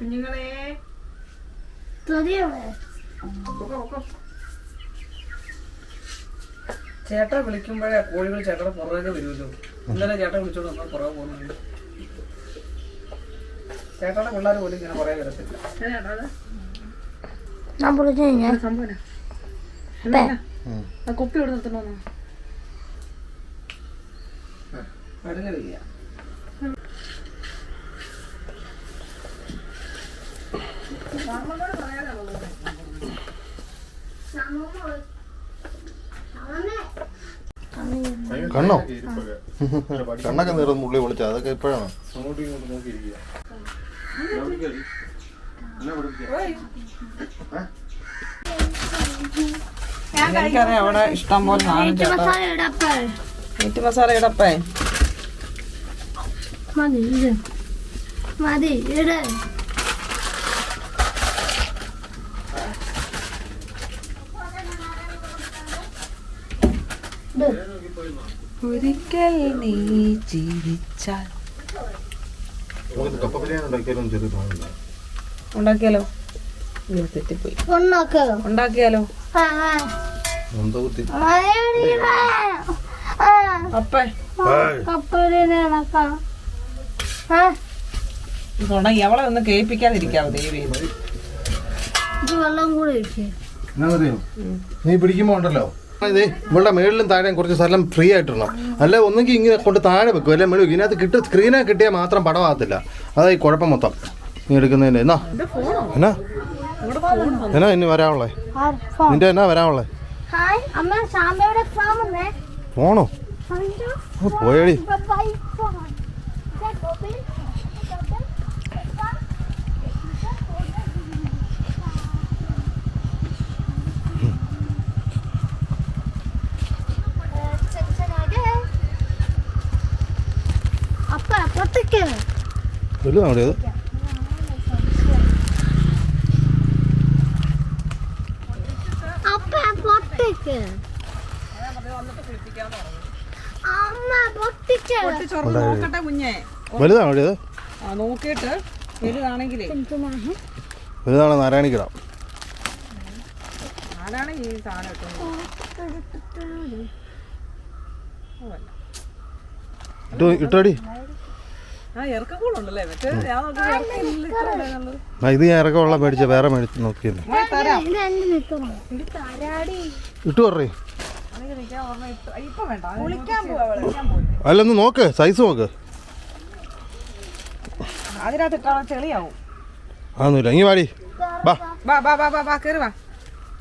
കുഞ്ഞുങ്ങളെ. ചേട്ട. വിളിക്കുമ്പോഴേ കോഴികൾ ചേട്ടയുടെ പുറകെ വരുമല്ലോ. ഇന്നലെ ചേട്ട വിളിച്ചോണ്ട് നമ്മൾ പുറകെ പോകുന്നുണ്ട്. ചേട്ടയുടെ പിള്ളേർ പോലും ഇങ്ങനെ പുറകെ വരത്തില്ല. ഞാൻ വിളിച്ചു കുപ്പി ഇവിടെ നിർത്തണോന്നോ വടങ്ങലില്ല കണ്ണോ? കണ്ണൊക്കെ നേരം ഉള്ളി വിളിച്ച അതൊക്കെ ഇപ്പോഴാണ്? എനിക്കറിയാം അവിടെ ഇഷ്ടം പോലെ മീറ്റ് മസാല ഇടപ്പേ. മതി ഇട്. ഒരിക്കൽ നീ ജീവിച്ചാൽ ഉണ്ടാക്കിയാലും തെറ്റിപ്പോയി. ഉണ്ടാക്കിയാലോ? അപ്പേ. അവളെ ഒന്ന് കേൾപ്പിക്കാതിരിക്കാവോ ദേവി കൂടെ വെള്ളം നീ പിടിക്കുമ്പോ ഉണ്ടല്ലോ. ഇതേ ഇവളുടെ മേളിലും താഴെയും കുറച്ച് സ്ഥലം ഫ്രീ ആയിട്ടിടണം അല്ല ഒന്നെങ്കിൽ ഇങ്ങനെ കൊണ്ട് താഴെ വെക്കും അല്ലെ മേളിൽ. ഇതിനകത്ത് കിട്ടും സ്ക്രീനെ കിട്ടിയാൽ മാത്രം പടമാകത്തില്ല അതായി കുഴപ്പം മൊത്തം. നീ എടുക്കുന്നതിന്. എന്നാ? എന്നാ? എന്നാ ഇനി വരാനുള്ളേ നിന്റെ എന്നാ വരാനുള്ളേ പോണോ പോയടി ബൈ ഫോൺ അപ്പ പൊട്ടിക്ക് വലുതാണ് ഇത്. അപ്പ പൊട്ടിക്ക്. അമ്മ പൊട്ടിക്ക്. ചൊറ നോക്കട്ടെ കുഞ്ഞെ. വലുതാണോ ഇത്? നോക്കിയിട്ട് വലുതാണെങ്കിലേ. വലുതാണ് നാരായണിക്കിടാം? ആരാണ് ഈ സാധനം ഇട്ടോ ഇട്ടോടി ഇത് ഞാൻ ഇറക്കം വെള്ളം മേടിച്ച വേറെ മേടിച്ച് നോക്കിയില്ല? ഇട്ടു പറയേ. അല്ലൊന്ന് നോക്ക് സൈസ് നോക്ക്. അതിനകത്ത് ഇങ്ങി വാടി. ബാ. വാ വാ വാ വാ വാ കയറി വാ.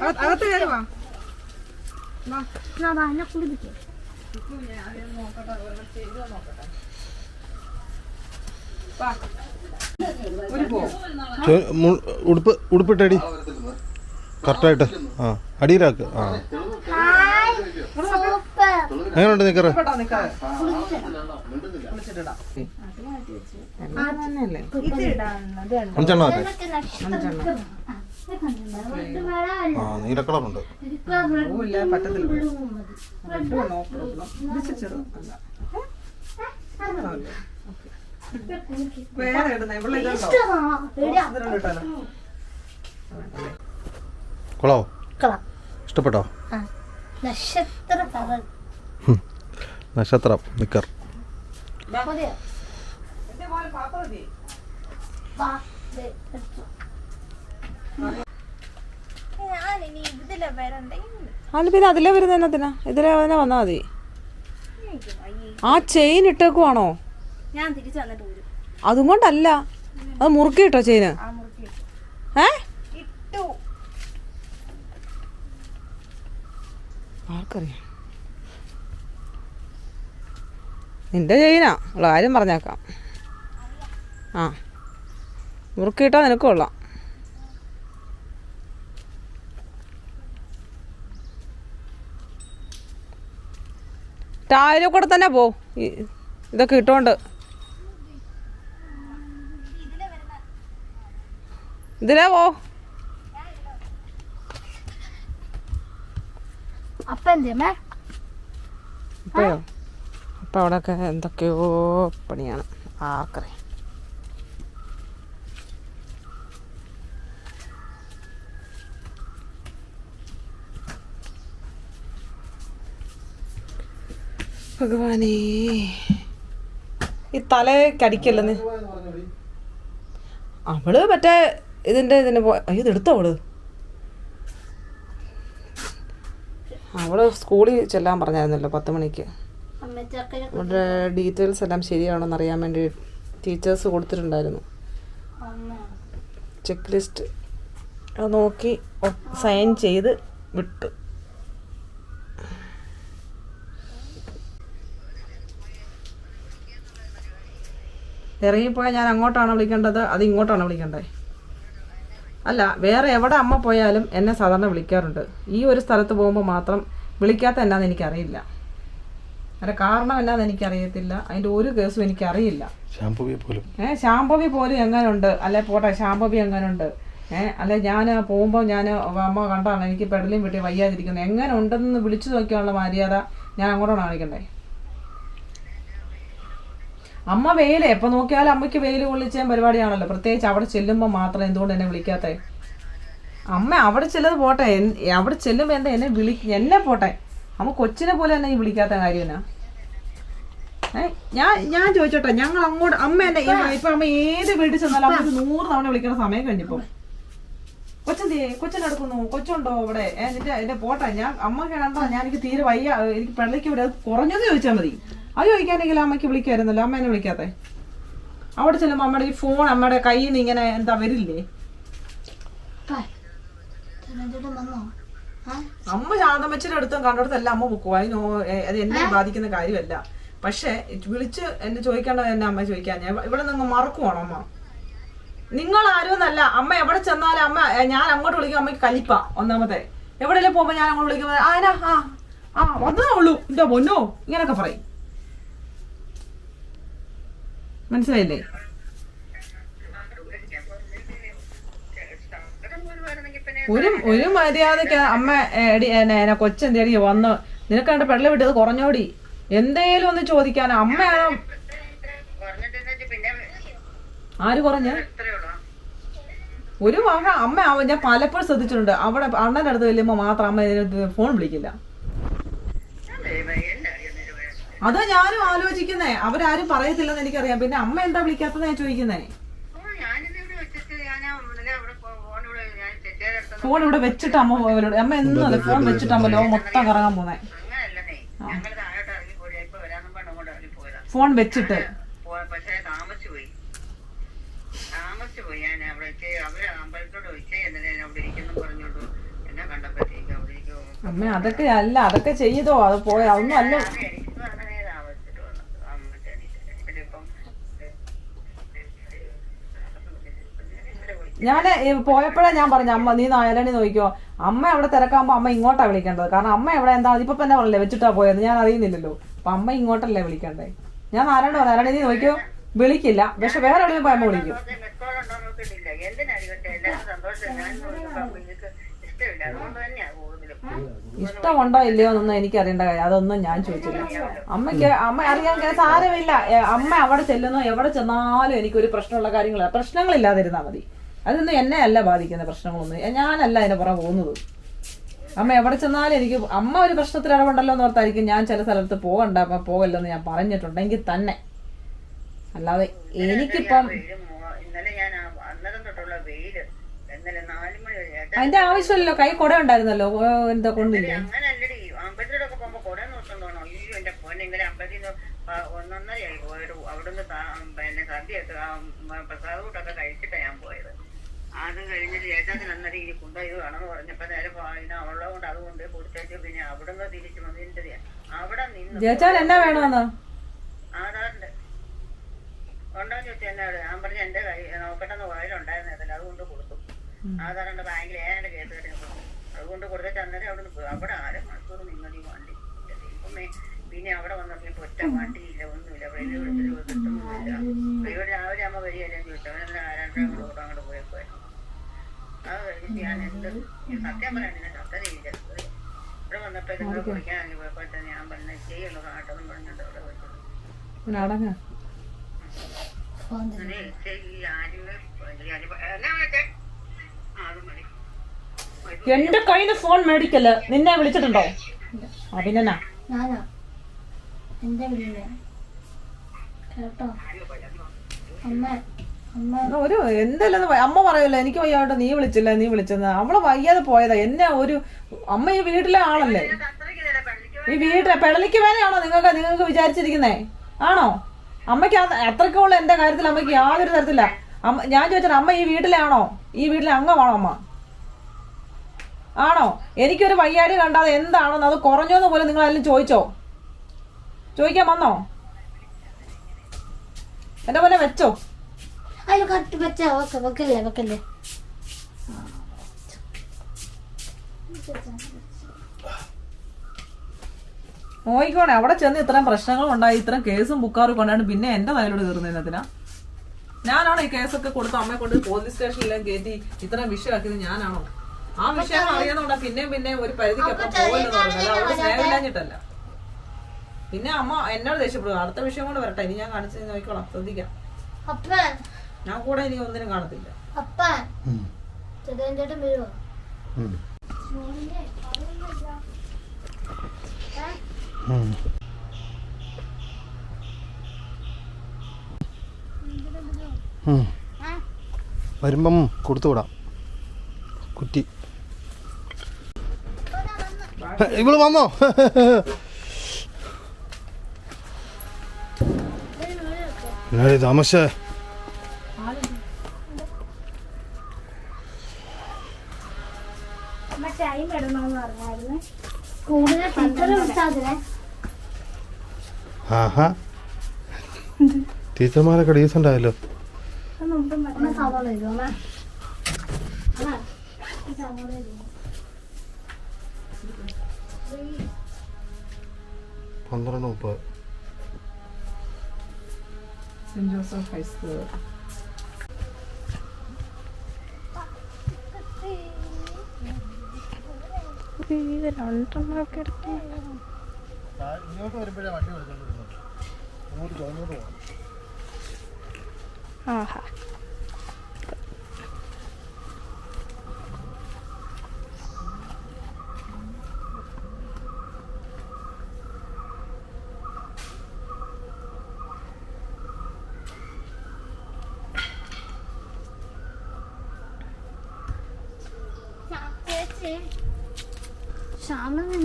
അകത്ത് അകത്ത് കയറി വാ. ഞാൻ എന്നെ കുളിപ്പിക്കും ഒരു പോ ചെ- മു- ഉടുപ്പ് ഉടുപ്പിട്ടടി. കറക്റ്റായിട്ട്. ആ അടിയിലാക്ക്. ആ. എങ്ങനെയുണ്ട് നിക്കറ്? അഞ്ചെണ്ണ ആ നീല പറ്റത്തില്ല റെഡ് നോക്കണം ഇത് ചെറു അല്ല വേറെ ഇടുന്ന. ഇവിടെ കള ഇഷ്ടപ്പെട്ടോ? നക്ഷത്ര നിക്കർ. ഇതിലെ അല്ല പിന്നെ അതിലേ വരുന്ന എന്നതിനാ ഇതിലേ വന്നാ മതി. ആ ചെയിൻ ഇട്ടേക്കുവാണോ? ഞാൻ തിരിച്ചു വന്നിട്ട് വരും അതും കൊണ്ടല്ല. അത് മുറുക്കി ഇട്ടോ ചെയിന് ഏ? ആർക്കറിയാം. നിന്റെ ചെയിനാ. ഉള്ള കാര്യം പറഞ്ഞേക്കാം. ആ. മുറുക്കിയിട്ടാ നിനക്ക് കൊള്ളാം. ടായിലെ കൂടെ തന്നെ പോ. ഇതൊക്കെ ഇട്ടോണ്ട്. ഇതിലാവോ അപ്പ എന്തേമേ ഇപ്പഴോ അപ്പം അവിടെയൊക്കെ എന്തൊക്കെയോ പണിയാണ്. ആക്കറി ഭഗവാനേ. ഈ തലക്കടിക്കല്ലെന്ന് അവൾ മറ്റേ ഇതിന്റെ ഇതിന് പോ അയ്യോ, എടുത്തോ അവൾ? അവൾ സ്കൂളിൽ ചെല്ലാൻ പറഞ്ഞായിരുന്നല്ലോ പത്ത് മണിക്ക്. അവളുടെ ഡീറ്റെയിൽസ് എല്ലാം ശരിയാണോന്ന് അറിയാൻ വേണ്ടി ടീച്ചേഴ്സ് കൊടുത്തിട്ടുണ്ടായിരുന്നു. ചെക്ക് ലിസ്റ്റ് അത് നോക്കി സൈൻ ചെയ്ത് വിട്ടു. ഇറങ്ങിപ്പോയാൽ ഞാൻ അങ്ങോട്ടാണ് വിളിക്കേണ്ടത്? അത് ഇങ്ങോട്ടാണ് വിളിക്കേണ്ടത്? അല്ല വേറെ എവിടെ അമ്മ പോയാലും എന്നെ സാധാരണ വിളിക്കാറുണ്ട്. ഈ ഒരു സ്ഥലത്ത് പോകുമ്പോൾ മാത്രം വിളിക്കാത്ത എന്നാന്ന് എനിക്കറിയില്ല. അതിന്റെ കാരണം എന്നാന്ന് എനിക്കറിയത്തില്ല. അതിന്റെ ഒരു കേസും എനിക്കറിയില്ല. ഷാമ്പൂവിയെ പോലും. ഏ ശാംഭവി പോലും എങ്ങനുണ്ട്? അല്ലെ പോട്ടെ ശാംഭവി എങ്ങനുണ്ട്? ഏ അല്ലെ ഞാൻ പോകുമ്പോൾ ഞാൻ അമ്മ കണ്ടാണ് എനിക്ക് പെടലും വിട്ടി വയ്യാതിരിക്കുന്നത്. എങ്ങനെ ഉണ്ടെന്ന് വിളിച്ചു നോക്കിയാലുള്ള മര്യാദ. ഞാൻ അങ്ങോട്ടാണ് കാണിക്കണ്ടേ? അമ്മ വെയിൽ എപ്പോൾ നോക്കിയാലും അമ്മയ്ക്ക് വെയിൽ കൊള്ളിച്ച പരിപാടിയാണല്ലോ. പ്രത്യേകിച്ച് അവിടെ ചെല്ലുമ്പോൾ മാത്രം എന്തുകൊണ്ട് എന്നെ വിളിക്കാത്തേ? അമ്മ അവിടെ ചെല്ലത് പോട്ടെ അവിടെ ചെല്ലുമ്പോൾ എന്താ എന്നെ വിളി എന്നെ പോട്ടെ? അമ്മ കൊച്ചിനെ പോലെ എന്നെ ഈ വിളിക്കാത്ത കാര്യം ഞാൻ ഞാൻ ചോദിച്ചോട്ടെ ഞങ്ങൾ അങ്ങോട്ട് അമ്മ എന്നെ ഇപ്പൊ അമ്മ ഏത് വീട്ടിൽ ചെന്നാലും അമ്മ നൂറ് തവണ വിളിക്കുന്ന സമയം കഴിഞ്ഞപ്പോ. കൊച്ചെന്തേ കൊച്ചെടുക്കുന്നു കൊച്ചുണ്ടോ അവിടെ? എന്റെ എന്റെ പോട്ടെ ഞാൻ അമ്മ കണ്ടോ ഞാൻ എനിക്ക് തീരെ വയ്യ എനിക്ക് പെള്ളിക്ക് ഇവിടെ കുറഞ്ഞത് ചോദിച്ചാൽ മതി. അത് ചോദിക്കാനെങ്കിൽ അമ്മയ്ക്ക് വിളിക്കായിരുന്നല്ലോ. അമ്മേനെ വിളിക്കാത്തേ. വിളിക്കാത്തെ അവിടെ ചെല്ലുമ്പോ അമ്മയുടെ ഈ ഫോൺ അമ്മയുടെ കയ്യിൽ നിന്ന് ഇങ്ങനെ എന്താ വരില്ലേ? അമ്മ ശാന്തമ്മച്ചിയുടെ അടുത്തും കണ്ടടുത്തല്ല അമ്മ പൊക്കുവാ അതിന് അത് എന്നെ ബാധിക്കുന്ന കാര്യമല്ല. പക്ഷെ വിളിച്ച് എന്നെ ചോദിക്കേണ്ടത് എന്നെ അമ്മ ചോദിക്കാൻ. ഞാൻ ഇവിടെ നിന്ന് മറക്കുവാണോ അമ്മ. നിങ്ങൾ ആരുമെന്നല്ല അമ്മ എവിടെ ചെന്നാലും അമ്മ ഞാൻ അങ്ങോട്ട് വിളിക്കും. അമ്മയ്ക്ക് കലിപ്പ ഒന്നാമത്തെ. എവിടെയെങ്കിലും പോകുമ്പോ ഞാൻ അങ്ങോട്ട് വിളിക്കുമ്പോ ആനാ ആ ആ വന്നതേ ഉള്ളൂ. എന്റെ പൊന്നോ ഇങ്ങനൊക്കെ പറയും. മനസ്സിലായില്ലേ? ഒരു ഒരു മര്യാദയ്ക്ക് അമ്മ എടി എന്നെ കൊച്ചെന്തേടി വന്ന്. നിനക്ക് കണ്ട പെടല വിട്ടത് കുറഞ്ഞോടി. എന്തേലും ഒന്ന് ചോദിക്കാൻ. അമ്മയാണോ? ആര് കുറഞ്ഞ? ഒരു വക അമ്മ ഞാൻ പലപ്പോഴും ശ്രദ്ധിച്ചിട്ടുണ്ട്. അവിടെ അണ്ണന്റെ അടുത്ത് ചെല്ലുമ്പോൾ മാത്രം അമ്മ ഫോൺ വിളിക്കില്ല. അതാ ഞാനും ആലോചിക്കുന്നേ. അവരാരും പറയത്തില്ലെന്ന് എനിക്കറിയാം. പിന്നെ അമ്മ എന്താ വിളിക്കാത്തത് ഞാൻ ചോദിക്കുന്നേ ഫോൺ ഇവിടെ വെച്ചിട്ട് അമ്മ പോയവരോട് അമ്മ എന്നും ഫോൺ വെച്ചിട്ട് അമ്മ ലോകം മൊത്തം കറങ്ങാൻ പോന്നെ? ഫോൺ വെച്ചിട്ട്. പോയ- പക്ഷേ താമസിച്ചു പോയി. താമസിച്ചു പോയി. ഞാൻ അവിടെ എത്തി അവർ അമ്പലത്തോട് വെച്ചേ എന്നിട്ട് ഞാൻ അവിടെ ഇരിക്കുന്നു പറഞ്ഞോളൂ എന്നെ കണ്ടപ്പോഴത്തേക്ക് അവിടെ ഇരിക്കും അമ്മ അതൊക്കെ അല്ല അതൊക്കെ ചെയ്തോ? അത് പോയ അതൊന്നും അല്ല എനിക്ക് വളരെ താമസിച്ചിട്ട് വന്നത് അമ്മത്തെ പിന്നെ ഇപ്പം ഞാൻ പോയപ്പോഴാണ് ഞാൻ പറഞ്ഞു അമ്മ നീ നായരണി നോക്കിയോ അമ്മ അവിടെ തിരക്കാകുമ്പോ അമ്മ ഇങ്ങോട്ടാ വിളിക്കേണ്ടത്. കാരണം അമ്മ എവിടെ എന്താ ഇപ്പൊ തന്നെ പറഞ്ഞില്ലേ വെച്ചിട്ടാ പോയത് ഞാൻ അറിയുന്നില്ലല്ലോ. അപ്പൊ അമ്മ ഇങ്ങോട്ടല്ലേ വിളിക്കണ്ടേ? ഞാൻ നാരായണ നാരായണ നീ നോക്കിയോ വിളിക്കില്ല. പക്ഷെ വേറെ എവിടെയും പോയമ്മ വിളിക്കും. ഇഷ്ടമുണ്ടോ ഇല്ലയോ എന്നൊന്നും എനിക്ക് അറിയേണ്ട കാര്യം അതൊന്നും ഞാൻ ചോദിച്ചില്ല. അമ്മയ്ക്ക് അമ്മ അറിയാൻ സാരമില്ല അമ്മ അവിടെ ചെല്ലുന്നോ എവിടെ ചെന്നാലും എനിക്കൊരു പ്രശ്നമുള്ള കാര്യങ്ങളാണ് പ്രശ്നങ്ങളില്ലാതിരുന്നാ മതി. അതൊന്നും എന്നെ അല്ല ബാധിക്കുന്ന പ്രശ്നങ്ങളൊന്നും. ഞാനല്ല അതിന് പുറകെ പോകുന്നത്. അമ്മ എവിടെ ചെന്നാലും എനിക്ക് അമ്മ ഒരു പ്രശ്നത്തിൽ ഇടപെടല്ലോ എന്ന് ഓർത്തായിരിക്കും ഞാൻ ചില സ്ഥലത്ത് പോകണ്ട അപ്പൊ പോകല്ലെന്ന് ഞാൻ പറഞ്ഞിട്ടുണ്ടെങ്കിൽ തന്നെ. അല്ലാതെ എനിക്കിപ്പം അതിന്റെ ആവശ്യമില്ലല്ലോ കൈ കുട ഉണ്ടായിരുന്നല്ലോ എന്താ കൊണ്ടില്ല? ഒന്നൊന്നരയായി പോയിട്ട് അവിടുന്ന് പിന്നെ അത് കഴിഞ്ഞിട്ട് ചേച്ചാത്തിന് അന്നേരം ഇനി കുണ്ട ഇത് വേണമെന്ന് പറഞ്ഞപ്പോ നേരെ അവളെ കൊണ്ട് അത് കൊണ്ട് കൊടുത്തേച്ച് പിന്നെ അവിടുന്ന് തിരിച്ചു വന്നതിന്റെ അവിടെ നിന്ന് എന്നാ വേണമെന്ന്? ആധാറിന്റെ ഉണ്ടോന്ന് ചോദിച്ചു എന്നോട് ഞാൻ പറഞ്ഞു എന്റെ കൈ നോക്കട്ടെന്ന് അതിൽ അതുകൊണ്ട് കൊടുത്തു. ആധാറിന്റെ ബാങ്കിൽ ഏതാണ്ട് കേട്ടു അതുകൊണ്ട് കൊടുത്തിട്ട് അന്നേരം അവിടെ നിന്ന് അവിടെ അര മണിക്കൂർ ഈ വണ്ടി പിന്നെ അവിടെ വന്നപ്പോൾ ഒറ്റ വണ്ടിയില്ല ഒന്നുമില്ല. കിട്ടുന്നില്ല ഇവിടെ രാവിലെ അമ്മ വരികയല്ലേ ചോദിച്ചു. അവനെന്താ രണ്ടാം കൂടെ അങ്ങോട്ട് പോയപ്പോയിരുന്നു അത് കഴിഞ്ഞിട്ട് ഞാൻ എന്ത് സത്യം ഇവിടെ വന്നപ്പോ കുടിക്കാൻ ഞാൻ പറഞ്ഞ ചെയ്യുള്ളൂ കാട്ടെന്നും പറഞ്ഞിട്ട് എന്റെ കയ്യിൽ നിന്ന് ഫോൺ മേടിക്കൽ നിന്നെ വിളിച്ചിട്ടുണ്ടോ? അഭിനനാ എന്താ വിളിക്കുന്നത് കേട്ടോ? അമ്മ ഒരു എന്തെല്ലാം അമ്മ പറയല്ലോ എനിക്ക് വയ്യാട്ടോ നീ വിളിച്ചില്ല നീ വിളിച്ചെന്ന്. അവളെ വയ്യാതെ പോയതാ. എന്നെ ഒരു അമ്മ ഈ വീട്ടിലെ ആളല്ലേ? ഈ വീട്ടിലെ പെളലിക്ക് വേലയാണോ നിങ്ങൾക്ക് നിങ്ങൾക്ക് വിചാരിച്ചിരിക്കുന്നേ? ആണോ? അമ്മയ്ക്ക് അത് ഉള്ള എന്റെ കാര്യത്തിൽ അമ്മയ്ക്ക് യാതൊരു തരത്തില്ല അമ്മ ഞാൻ ചോദിച്ചത് അമ്മ ഈ വീട്ടിലാണോ ഈ വീട്ടിലെ അംഗമാണോ അമ്മ? ആണോ? എനിക്കൊരു വയ്യാടി കണ്ടാതെ എന്താണെന്ന് അത് കുറഞ്ഞോന്ന് പോലും നിങ്ങൾ അതിലും ചോദിച്ചോ? ചോദിക്കാൻ വന്നോ? എന്റെ പോലെ വെച്ചോ. അതിൽ കറക്റ്റ് പച്ച ഓക്കെ വെക്കല്ലേ വെക്കല്ലേ? നോയിക്കോണേ അവിടെ ചെന്ന് ഇത്രയും പ്രശ്നങ്ങൾ ഉണ്ടായി ഇത്രയും കേസും ബുക്കാറും കൊണ്ടാണ് പിന്നെ എന്റെ തലയിലോട് കയറുന്നതിനകത്തിനാ ഞാനാണോ ഈ കേസൊക്കെ കൊടുത്ത് അമ്മയെ കൊണ്ട് പോലീസ് സ്റ്റേഷനിലും കയറ്റി ഇത്രയും വിഷയമാക്കിയത് ഞാനാണോ? ആ വിഷയം അറിയുന്നോണ്ടാ പിന്നെയും പിന്നെയും ഒരു പരിധിക്കപ്പം പോകലെന്ന് പറഞ്ഞത് അവിടെ സ്നേഹമില്ലാഞ്ഞിട്ടല്ല. പിന്നെ അമ്മ എന്നോട് ദേഷ്യപ്പെടുക അടുത്ത വിഷയം കൊണ്ട് വരട്ടെ. ഇനി ഞാൻ കാണിച്ചു നോക്കിക്കോളാം. ശ്രദ്ധിക്കാം. ഞാൻ കൂടെ ഇനി ഒന്നിനും കാണത്തില്ല. ചേട്ടൻ ചേട്ടൻ വരുമോ. വരുമ്പം കൊടുത്തു വിടാം. കുറ്റി. ഇവൾ വന്നോ? താമസ അമ്മ ടൈം ഇടണമെന്ന് പറഞ്ഞായിരുന്നു. കൂടുതൽ ടീച്ചർ വിളിച്ചാതിനെ ആഹാ. ടീച്ചർമാരൊക്കെ ഡീസന്റ് ആയല്ലോ. പന്ത്രണ്ട് മുപ്പത്. Saint Joseph high school. ഇങ്ങോട്ട് വരുമ്പോഴേ വണ്ടി വിളിച്ചോണ്ടിരുന്നത്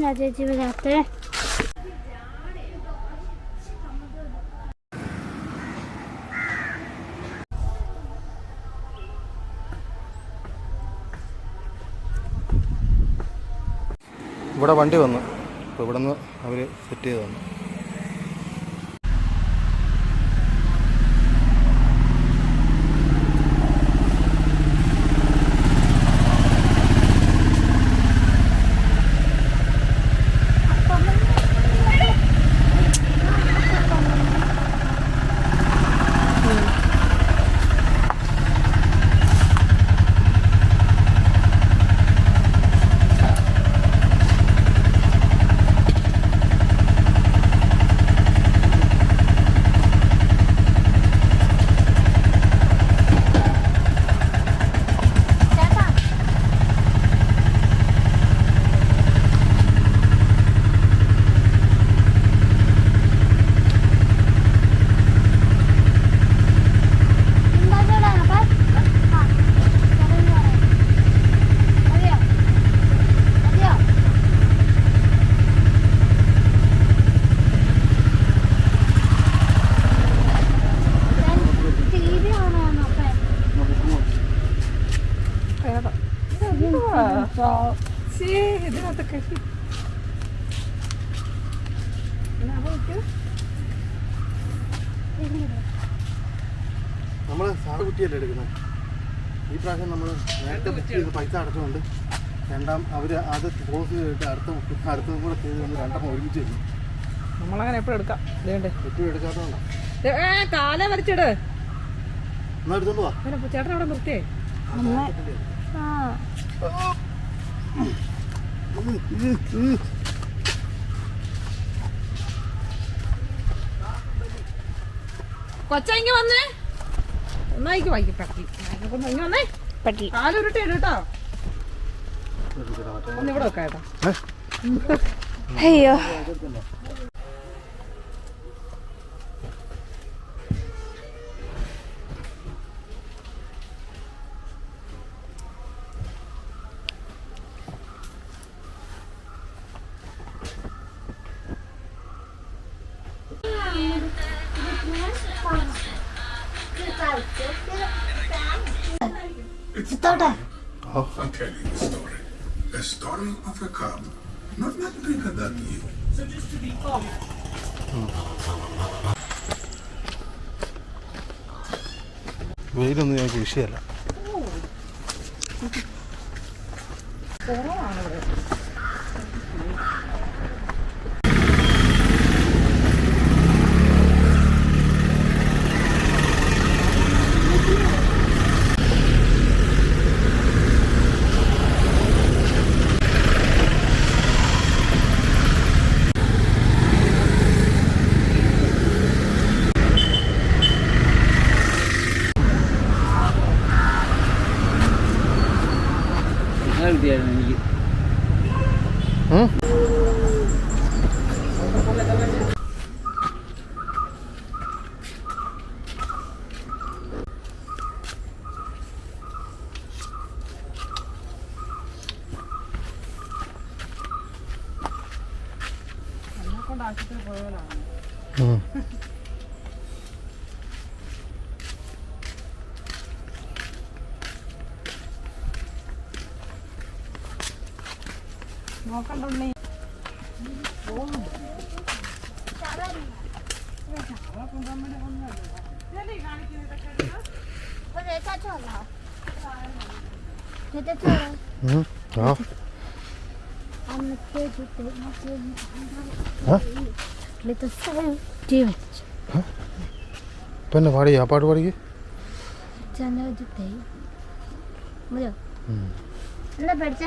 അങ്ങോട്ട് जी बजाते हैं ഇവിടെ വണ്ടി വന്നു. അപ്പോൾ ഇവിടെ നിന്ന് അവർ സെറ്റ് ചെയ്ത് തന്നു. ഇതിനകത്തൊക്കെ നമ്മൾ സാറ് കുട്ടിയല്ലേ എടുക്കുന്നത്? ഈ പ്രാവശ്യം നമ്മൾ നേരത്തെ ബുക്ക് ചെയ്ത് പൈസ അടച്ചുകൊണ്ട് രണ്ടാം അവർ അത് ക്ലോസ് ചെയ്തിട്ട് അടുത്ത അടുത്തതും കൂടെ ചെയ്ത് നമ്മൾ രണ്ടെണ്ണം ഒരുമിച്ച് തരും നമ്മളങ്ങനെ എപ്പോഴും എടുക്കാം. എടുക്കാത്തോണ്ടാ. എടുക്കാത്തതുകൊണ്ടാണ് കാലേ വരച്ചിട്. എടുത്തോണ്ട് വാ. ചേട്ടൻ അവിടെ നിർത്തിയേ. കൊച്ചങ്ങി വന്നേ. ഒന്നായിക്ക് വായിക്കും പട്ടി. ഇങ്ങ വന്നേ. പട്ടി. കാലുരുട്ടി ഇട് കേട്ടോ. ഒന്ന് വെക്കാം കേട്ടോ. അയ്യോ. ചിത്തോട്ടെ Oh. I'll tell you the story. The story of a cub, not much bigger than you. So just to be calm. വെയിലൊന്നും ഞങ്ങൾക്ക് വിഷയമല്ല Her diğerine hani git. Hı? ഇപ്പം എന്നെ പാടി? ആ പാട്ട് പാടിക്ക്. എന്താ പഠിച്ച?